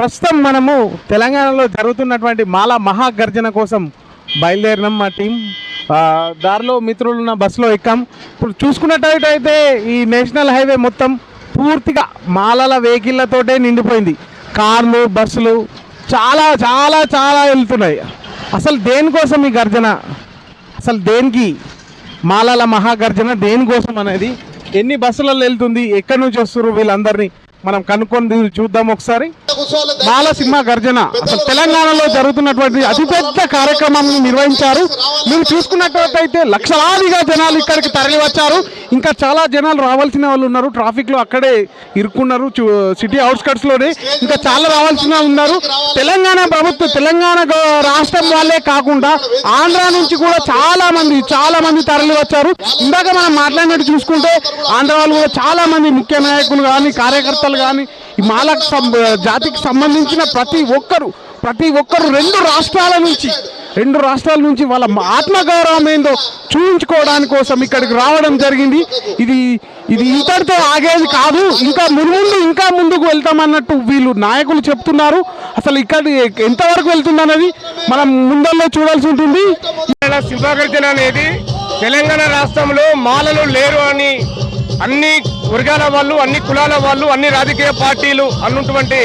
ప్రస్తుతం మనము తెలంగాణలో జరుగుతున్నటువంటి మాల మహాగర్జన కోసం బయలుదేరినాం మా టీం. దారిలో మిత్రులు ఉన్న బస్సులో ఎక్కాం. ఇప్పుడు చూసుకున్నట్టయితే ఈ నేషనల్ హైవే మొత్తం పూర్తిగా మాలల వెహికల్లతోటే నిండిపోయింది. కార్లు బస్సులు చాలా చాలా చాలా వెళ్తున్నాయి. అసలు దేనికోసం ఈ గర్జన? అసలు దేనికి? మాలల మహాగర్జన దేనికోసం అనేది? ఎన్ని బస్సులలో వెళ్తుంది? ఎక్కడి నుంచి వస్తున్నారు వీళ్ళందరినీ? మనం కనుక్కొని చూద్దాం ఒకసారి. మాల సింహ గర్జన. అసలు తెలంగాణలో జరుగుతున్నటువంటి అతిపెద్ద కార్యక్రమాన్ని నిర్వహించారు. మీరు చూసుకున్నట్టయితే లక్షలాదిగా జనాలు ఇక్కడికి తరలి వచ్చారు ఇంకా చాలా జనాలు రావాల్సిన వాళ్ళు ఉన్నారు. ట్రాఫిక్లో అక్కడే ఇరుక్కున్నారు. సిటీ అవుట్స్కట్స్లోనే ఇంకా చాలా రావాల్సిన ఉన్నారు. తెలంగాణ ప్రభుత్వం తెలంగాణ రాష్ట్రం వాళ్ళే కాకుండా ఆంధ్ర నుంచి కూడా చాలా మంది చాలా మంది తరలి వచ్చారు ఇందాక మనం మాట్లాడినట్టు చూసుకుంటే ఆంధ్ర వాళ్ళు కూడా చాలా మంది ముఖ్య నాయకులు కానీ కార్యకర్తలు కానీ మాలకు జాతికి సంబంధించిన ప్రతి ఒక్కరు ప్రతి ఒక్కరు రెండు రాష్ట్రాల నుంచి రెండు రాష్ట్రాల నుంచి వాళ్ళ ఆత్మగౌరవం ఏందో చూపించుకోవడానికి కోసం ఇక్కడికి రావడం జరిగింది. ఇది ఇది ఇంతటితో ఆగేది కాదు. ఇంకా ముందు ఇంకా ముందుకు వెళ్తామన్నట్టు వీళ్ళు నాయకులు చెప్తున్నారు. అసలు ఇక్కడ ఎంతవరకు వెళ్తుందన్నది మనం ముందల్లో చూడాల్సి ఉంటుంది. తెలంగాణ అనేది తెలంగాణ రాష్ట్రంలో మాలలు లేరు అని అన్ని వర్గాల వాళ్ళు అన్ని కులాల వాళ్ళు అన్ని రాజకీయ పార్టీలు అన్నటువంటి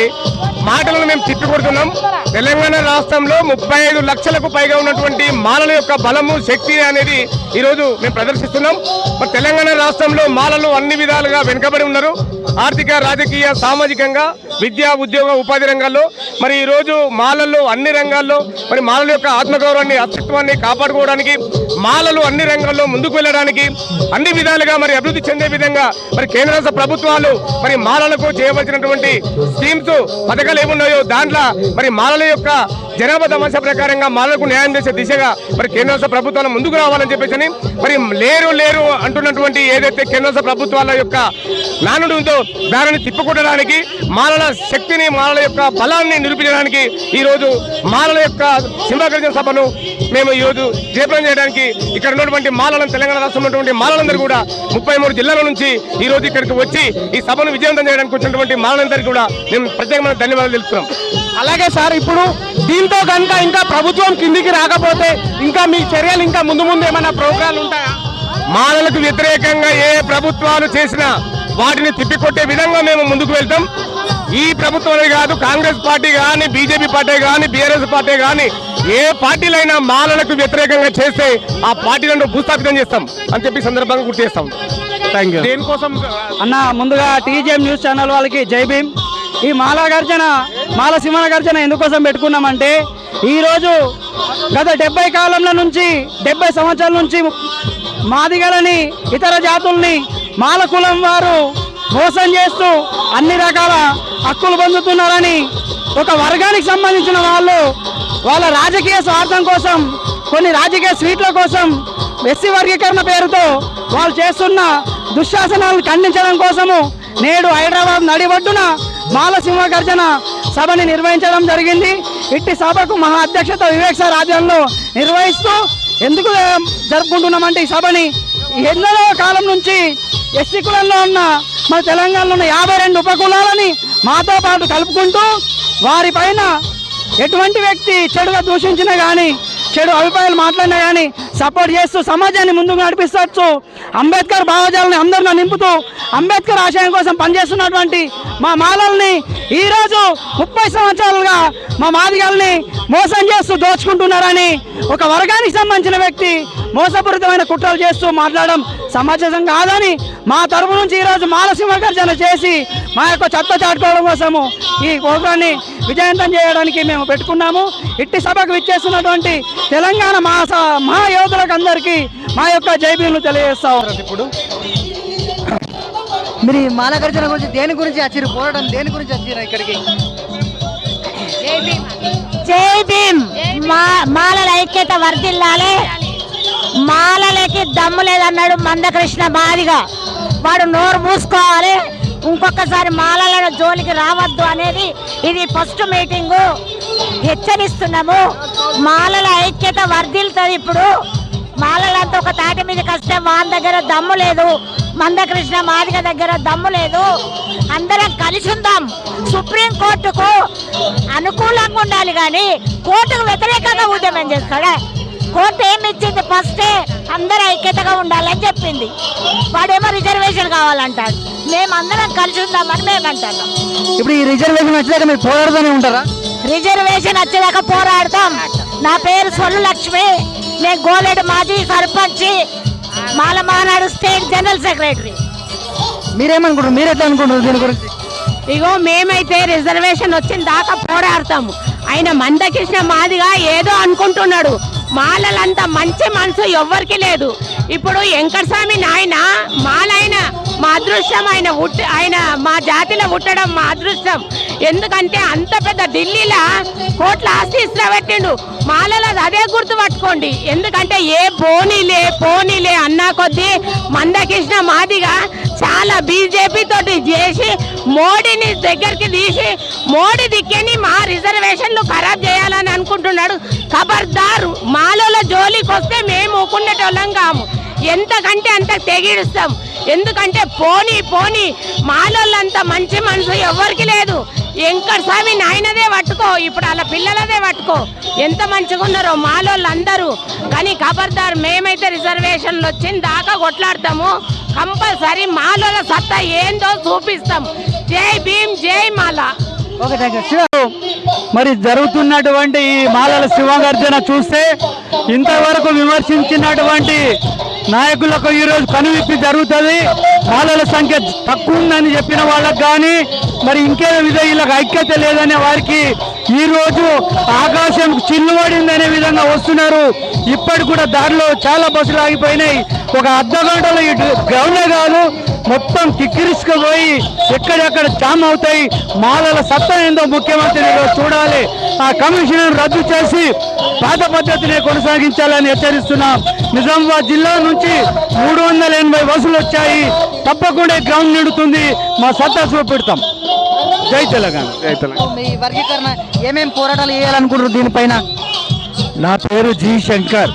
మాటలను మేము తిప్పికొడుతున్నాం. తెలంగాణ రాష్ట్రంలో ముప్పై ఐదు లక్షలకు పైగా ఉన్నటువంటి మాలల యొక్క బలము శక్తి అనేది ఈరోజు మేము ప్రదర్శిస్తున్నాం. మరి తెలంగాణ రాష్ట్రంలో మాలలు అన్ని విధాలుగా వెనుకబడి ఉన్నారు. ఆర్థిక రాజకీయ సామాజికంగా విద్యా ఉద్యోగ ఉపాధి రంగాల్లో మరి ఈ రోజు అన్ని రంగాల్లో మరి మాలల యొక్క ఆత్మగౌరవాన్ని అస్తిత్వాన్ని కాపాడుకోవడానికి మాలలు అన్ని రంగాల్లో ముందుకు వెళ్ళడానికి అన్ని విధాలుగా మరి అభివృద్ధి చెందే విధంగా మరి కేంద్ర రాష్ట్ర ప్రభుత్వాలు మరి మాలలకు చేయవలసినటువంటి స్కీమ్స్ పథకాలు ఏమున్నాయో దాంట్లో మరి మాలల యొక్క జనాభా సమస్య ప్రకారంగా మాలలకు న్యాయం చేసే దిశగా మరి కేంద్ర రాష్ట్ర ప్రభుత్వాలు ముందుకు రావాలని చెప్పేసి మరి లేరు లేరు అంటున్నటువంటి ఏదైతే కేంద్ర రాష్ట్ర ప్రభుత్వాల యొక్క నానుడు ఉందో దానిని తిప్పుకొట్టడానికి మాలల శక్తిని మాలల యొక్క బలాన్ని నిరూపించడానికి ఈ రోజు మాలల యొక్క సింహగర్జన సభను మేము ఈ రోజు జయప్రదం చేయడానికి ఇక్కడ ఉన్నటువంటి మాలలను తెలంగాణ రాష్ట్రంలో ఉన్నటువంటి మాలలందరూ కూడా ముప్పై మూడు జిల్లాల నుంచి ఈ రోజు ఇక్కడికి వచ్చి ఈ సభను విజయవంతం చేయడానికి వచ్చినటువంటి మాలలందరికీ కూడా మేము ప్రత్యేకమైన ధన్యవాదాలు తెలుపుతున్నాం. అలాగే సార్ ఇప్పుడు దీంతో కనుక ఇంకా ప్రభుత్వం కిందికి రాకపోతే ఇంకా మీ చర్యలు ఇంకా ముందు ముందు ఏమైనా ప్రోగ్రాలు ఉంటాయా? మాలలకు వ్యతిరేకంగా ఏ ప్రభుత్వాలు చేసినా వాటిని తిప్పికొట్టే విధంగా మేము ముందుకు వెళ్తాం. ఈ ప్రభుత్వమే కాదు కాంగ్రెస్ పార్టీ కానీ బీజేపీ పార్టీ కానీ బీఆర్ఎస్ పార్టీ కానీ ఏ పార్టీలైనా మాలలకు వ్యతిరేకంగా చేస్తే ఆ పార్టీలను భూస్థాపితం చేస్తాం అని చెప్పి సందర్భంగా గుర్తు చేస్తాం. థ్యాంక్ యూ దేనికోసం? అన్న ముందుగా టీజీఎం న్యూస్ ఛానల్ వాళ్ళకి జై భీమ్. ఈ మాల గర్జన మాల సింహన గర్జన ఎందుకోసం పెట్టుకున్నామంటే ఈరోజు గత డెబ్బై కాలంలో నుంచి డెబ్బై సంవత్సరాల నుంచి మాదిగలని ఇతర జాతుల్ని మాల కులం వారు మోసం చేస్తూ అన్ని రకాల హక్కులు పొందుతున్నారని ఒక వర్గానికి సంబంధించిన వాళ్ళు వాళ్ళ రాజకీయ స్వార్థం కోసం కొన్ని రాజకీయ స్వీట్ల కోసం ఎస్సీ వర్గీకరణ పేరుతో వాళ్ళు చేస్తున్న దుశ్శాసనాలను ఖండించడం కోసము నేడు హైదరాబాద్ నడిబడ్డున మాలసింహ గర్జన సభని నిర్వహించడం జరిగింది. ఇట్టి సభకు మహా అధ్యక్షత వివేక్ సార్ ఆధ్వర్యంలో నిర్వహిస్తూ ఎందుకు జరుపుకుంటున్నామంటే ఈ సభని ఎన్నో కాలం నుంచి ఎస్సీ కులంలో ఉన్న మన తెలంగాణలో ఉన్న యాభై రెండు ఉపకులాలని మాతో పాటు కలుపుకుంటూ వారిపైన ఎటువంటి వ్యక్తి చెడుగా దూషించినా కానీ చెడు అభిప్రాయాలు మాట్లాడినా కానీ సపోర్ట్ చేస్తూ సమాజాన్ని ముందుకు నడిపిస్తూ అంబేద్కర్ భావజాలని అందరిలో నింపుతూ అంబేద్కర్ ఆశయం కోసం పనిచేస్తున్నటువంటి మా మాలల్ని ఈరోజు ముప్పై సంవత్సరాలుగా మా మాదిగల్ని మోసం చేస్తూ దోచుకుంటున్నారని ఒక వర్గానికి సంబంధించిన వ్యక్తి మోసపూరితమైన కుట్రలు చేస్తూ మాట్లాడడం సమాజం కాదని మా తరపు నుంచి ఈరోజు మానసింహగర్జన చేసి మా యొక్క చెత్త చాటుకోవడం కోసము ఈ ప్రోగ్రాన్ని విజయవంతం చేయడానికి మేము పెట్టుకున్నాము. ఇట్టి సభకు విచ్చేస్తున్నటువంటి తెలంగాణ మహా మహాయోధులకు అందరికీ మా యొక్క జైబీలు తెలియజేస్తాం ఇప్పుడు మీరు ఈ మాల గర్జన గురించి దేని గురించి వచ్చారు పోరాటం? దేని గురించి వచ్చారు ఇక్కడికి? జై భీమ్. మా మాలల ఐక్యత వర్ధిల్లాలి. మాలలకి దమ్ము లేదన్నాడు మందకృష్ణ మాదిగా. వాడు నోరు మూసుకోవాలి. ఇంకొకసారి మాలల జోలికి రావద్దు అనేది ఇది ఫస్ట్ మీటింగు. హెచ్చరిస్తున్నాము. మాలల ఐక్యత వర్ధిల్తుంది ఇప్పుడు. మాలలంతా ఒక తాటి మీదకి వస్తే వాళ్ళ దగ్గర దమ్ము లేదు. మందకృష్ణ మాదిగ దగ్గర దమ్ము లేదు. అందరం కలిసి ఉందాం. సుప్రీం కోర్టుకు అనుకూలంగా ఉండాలి కానీ కోర్టుకు వ్యతిరేకంగా ఉద్యమం చేస్తాడా? కోర్టు ఏమి ఇచ్చింది? ఫస్టే అందరూ ఐక్యతగా ఉండాలని చెప్పింది. వాడేమో రిజర్వేషన్ కావాలంటాడు. మేమందరం కలిసి ఉందామని మేము అంటున్నాం. ఇప్పుడు ఈ రిజర్వేషన్ వచ్చాక మీరు పోరాడుతూనే ఉంటారా? రిజర్వేషన్ వచ్చేదాకా పోరాడతాం. నా పేరు సొల్లు లక్ష్మి. నేను గోలేడు మాజీ sarpanch Mala Mahanadu state general secretary. మీరేమనుకుంటారు మీరు ఎట్లా అనుకుంటారు దీని గురించి? ఇగో మేమైతే రిజర్వేషన్ వచ్చిన దాకా పోరాడతాము. ఆయన మందకృష్ణ మాదిగా ఏదో అనుకుంటున్నాడు. మాలలంత మంచి మనసు ఎవ్వరికి లేదు. ఇప్పుడు వెంకటస్వామి నాయన మాలైన మా అదృష్టం ఆయన పుట్టి ఆయన మా జాతిలో పుట్టడం మా అదృష్టం ఎందుకంటే అంత పెద్ద ఢిల్లీలో కోట్ల ఆస్తి ఇష్టపెట్టిండు మాలలో అదే గుర్తు పట్టుకోండి. ఎందుకంటే ఏ పోనీలే పోనీలే అన్నా కొద్దీ మందకృష్ణ మాదిగా చాలా బీజేపీ తోటి చేసి మోడీని దగ్గరికి తీసి మోడీ దిక్కని మా రిజర్వేషన్లు ఖరాబ్ చేయాలని అనుకుంటున్నాడు. ఖబర్దారు మాలోల జోలికి వస్తే మేము ఊకునేటోళ్ళం కాము. ఎంతకంటే అంత తెగిడుస్తాం. ఎందుకంటే పోనీ పోనీ మాలోళ్ళంత మంచి మనసు ఎవరికి లేదు. వెంకట స్వామి నాయనదే పట్టుకో ఇప్పుడు అలా పిల్లలదే పట్టుకో. ఎంత మంచిగా ఉన్నారో మాలోళ్ళు అందరూ కానీ ఖబర్దార్ మేమైతే రిజర్వేషన్లు వచ్చిన దాకా కొట్లాడతాము. కంపల్సరీ మాలోల సత్తా ఏందో చూపిస్తాం. జై భీమ్ జై మాలా. ఓకే మరి జరుగుతున్నటువంటి ఈ మాలల శివగర్జన చూస్తే ఇంతవరకు విమర్శించినటువంటి నాయకులకు ఈరోజు కనువిప్పి జరుగుతుంది. బాలల సంఖ్య తక్కువ ఉందని చెప్పిన వాళ్ళకి కానీ మరి ఇంకే విధంగా వీళ్ళకి ఐక్యత లేదనే వారికి ఈరోజు ఆకాశం చిల్లుబడిందనే విధంగా వస్తున్నారు. ఇప్పటి కూడా దారిలో చాలా బస్సులు ఆగిపోయినాయి. ఒక అర్ధ గంటలో ఇటు గ్రౌండే కాదు మొత్తం కిక్కిరిసుకుపోయి ఎక్కడెక్కడ జామ్ అవుతాయి? మాలల సత్తా ఏందో ముఖ్యమంత్రి చూడాలి. ఆ కమిషన్ రద్దు చేసి పాత పద్ధతిని కొనసాగించాలని హెచ్చరిస్తున్నాం. నిజామాబాద్ జిల్లా నుంచి మూడు వందల ఎనభై బస్సులు వచ్చాయి. తప్పకుండా గ్రౌండ్ నిండుతుంది. మా సత్తా చూపెడతాం. జై తెలంగాణ. జై తెలంగాణ. మీ వర్గీకరణ ఏమేం పోరాటాలు చేయాలనుకుంటారు దీనిపైన? నా పేరు జి శంకర్.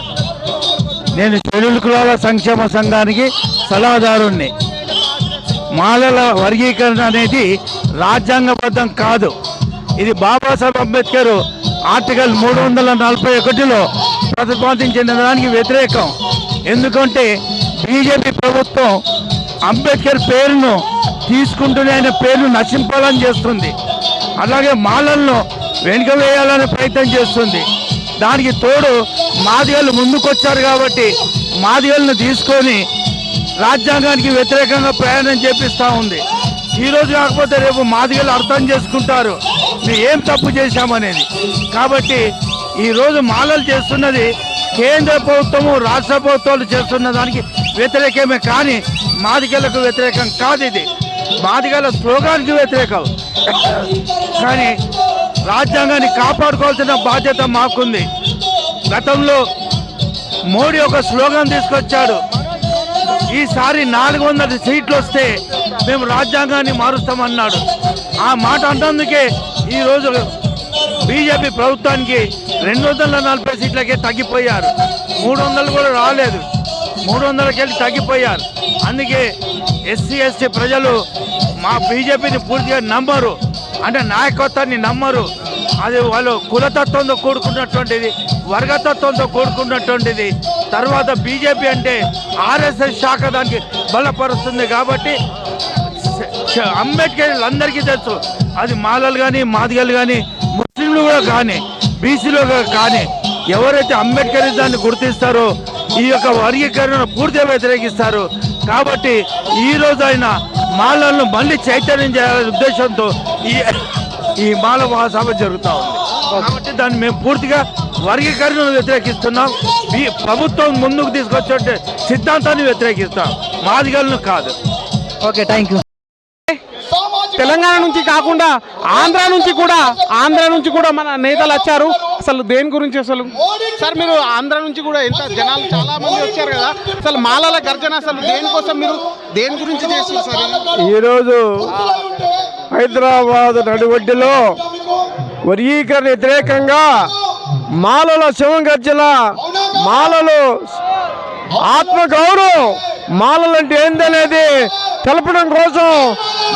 నేను షెడ్యూల్ కులాల సంక్షేమ సంఘానికి సలహాదారుణ్ణి. మాలల వర్గీకరణ అనేది రాజ్యాంగబద్ధం కాదు. ఇది బాబాసాహెబ్ అంబేద్కర్ ఆర్టికల్ మూడు వందల నలభై ఒకటిలో ప్రతిపాదించిన దానికి వ్యతిరేకం. ఎందుకంటే బీజేపీ ప్రభుత్వం అంబేద్కర్ పేరును తీసుకుంటూనే ఆయన పేరును నశింపాలని చేస్తుంది. అలాగే మాలలను వెనుక వేయాలనే ప్రయత్నం చేస్తుంది. దానికి తోడు మాదిగలు ముందుకొచ్చారు కాబట్టి మాదిగలను తీసుకొని రాజ్యాంగానికి వ్యతిరేకంగా ప్రయాణం చేపిస్తూ ఉంది. ఈ రోజు కాకపోతే రేపు మాదిగలు అర్థం చేసుకుంటారు. మేము ఏం తప్పు చేశామనేది. కాబట్టి ఈరోజు మాలలు చేస్తున్నది కేంద్ర ప్రభుత్వము రాష్ట్ర ప్రభుత్వాలు చేస్తున్న దానికి వ్యతిరేకమే కానీ మాదిగలకు వ్యతిరేకం కాదు ఇది. మాదిగల స్లోగానికి వ్యతిరేకం. కానీ రాజ్యాంగాన్ని కాపాడుకోవాల్సిన బాధ్యత మాకుంది. గతంలో మోడీ ఒక స్లోగన్ తీసుకొచ్చాడు. ఈసారి నాలుగు వందల సీట్లు వస్తే మేము రాజ్యాంగాన్ని మారుస్తామన్నాడు. ఆ మాట అంటందుకే ఈరోజు బీజేపీ ప్రభుత్వానికి రెండు వందల నలభై సీట్లకే తగ్గిపోయారు. మూడు వందలు కూడా రాలేదు. మూడు వందలకెళ్ళి తగ్గిపోయారు. అందుకే ఎస్సీ ఎస్టీ ప్రజలు మా బీజేపీని పూర్తిగా నమ్మరు. అంటే నాయకత్వాన్ని నమ్మరు. అది వాళ్ళు కులతత్వంతో కూడుకున్నటువంటిది వర్గతత్వంతో కూడుకున్నటువంటిది. తర్వాత బీజేపీ అంటే ఆర్ఎస్ఎస్ శాఖ దానికి బలపరుస్తుంది కాబట్టి అంబేద్కర్ అందరికీ తెలుసు. అది మాలలు కానీ మాదిగలు కానీ ముస్లింలు కూడా కానీ బీసీలు కానీ. ఎవరైతే అంబేద్కరిజాన్ని గుర్తిస్తారో ఈ యొక్క వర్గీకరణను పూర్తిగా వ్యతిరేకిస్తారు. కాబట్టి ఈ ఆయన మాలలను మళ్ళీ చైతన్యం చేయాలనే ఉద్దేశంతో ఈ ఈ మాల మహాసభ జరుగుతూ ఉంది. కాబట్టి దాన్ని మేము పూర్తిగా వర్గీకరణను వ్యతిరేకిస్తున్నాం. ఈ ప్రభుత్వం ముందుకు తీసుకొచ్చే సిద్ధాంతాన్ని వ్యతిరేకిస్తాం. మాదిగలను కాదు. ఓకే థ్యాంక్ యూ తెలంగాణ నుంచి కాకుండా ఆంధ్ర నుంచి కూడా ఆంధ్ర నుంచి కూడా మన నేతలు వచ్చారు. అసలు దేని గురించి అసలు? సార్ మీరు ఆంధ్ర నుంచి కూడా ఎంత జనాలు చాలా మంది వచ్చారు కదా. అసలు మాలల గర్జన అసలు దేనికోసం మీరు దేని గురించి చేస్తారు సార్? ఈరోజు హైదరాబాద్ నడివడ్డిలో వర్గీకరణ వ్యతిరేకంగా మాలల శివం గర్జన మాలలు ఆత్మగౌరవం మాలలు అంటే ఏందనేది తెలపడం కోసం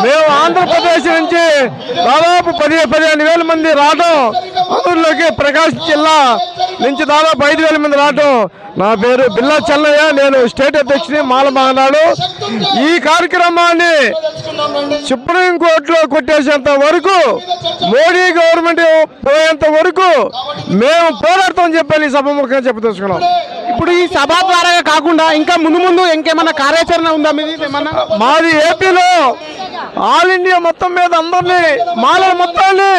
మేము ఆంధ్రప్రదేశ్ నుంచి దాదాపు పది పదిహేను వేల మంది రావడం అందులోకి ప్రకాశం జిల్లా నుంచి దాదాపు ఐదు వేల మంది రావడం నా పేరు బిల్లా చెల్లయ్య నేను స్టేట్ అధ్యక్షుని మాల మహానాడు ఈ కార్యక్రమాన్ని సుప్రీం కోర్టులో కొట్టేసేంత వరకు మోడీ గవర్నమెంట్ పోయేంత వరకు మేము పోరాడతామని చెప్పని సభముఖంగా చెప్పదలుచుకున్నాం ఇప్పుడు ఈ సభ ద్వారా కాకుండా ఇంకా ముందు ముందు ఇంకేమన్నా కార్యాచరణ ఉందా మీది? ఏమన్నా? మాది ఏపీలో ఆల్ ఇండియా మొత్తం మీద అందరినీ మాలల మొత్తాన్ని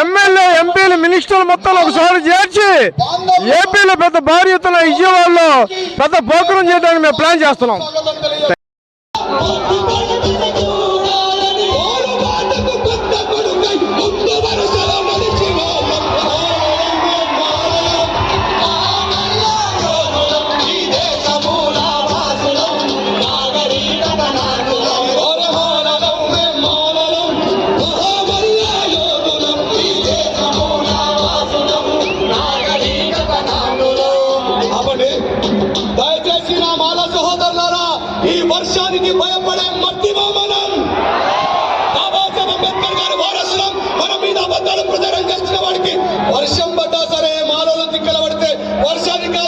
ఎమ్మెల్యే ఎంపీలు మినిస్టర్లు మొత్తం ఒకసారి చేర్చి ఏపీలో పెద్ద భారీ ఎత్తున విజయవాడలో పెద్ద పోకరం చేయడానికి మేము ప్లాన్ చేస్తున్నాం. దిక్కల పడితే వర్షానికి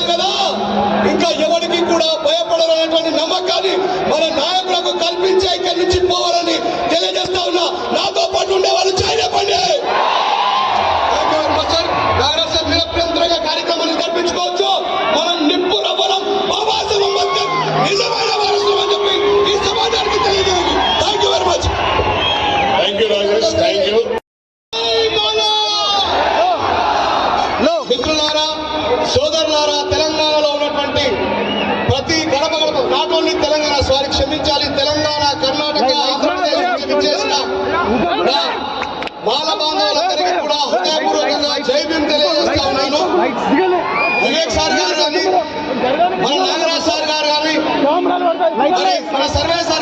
సోదరులారా తెలంగాణలో ఉన్నటువంటి ప్రతి గడప గడప నాట్ ఓన్లీ తెలంగాణ సారీ క్షమించాలి తెలంగాణ కర్ణాటక ఆంధ్రప్రదేశ్ బాంధవులందరికీ కూడా హృదయపూర్వకంగా జై భీమ్ తెలియజేస్తా ఉన్నాను వివేక్ సార్ గారు కానీ మన నాగరాజ్ సార్ గారు కానీ మన సర్వే సార్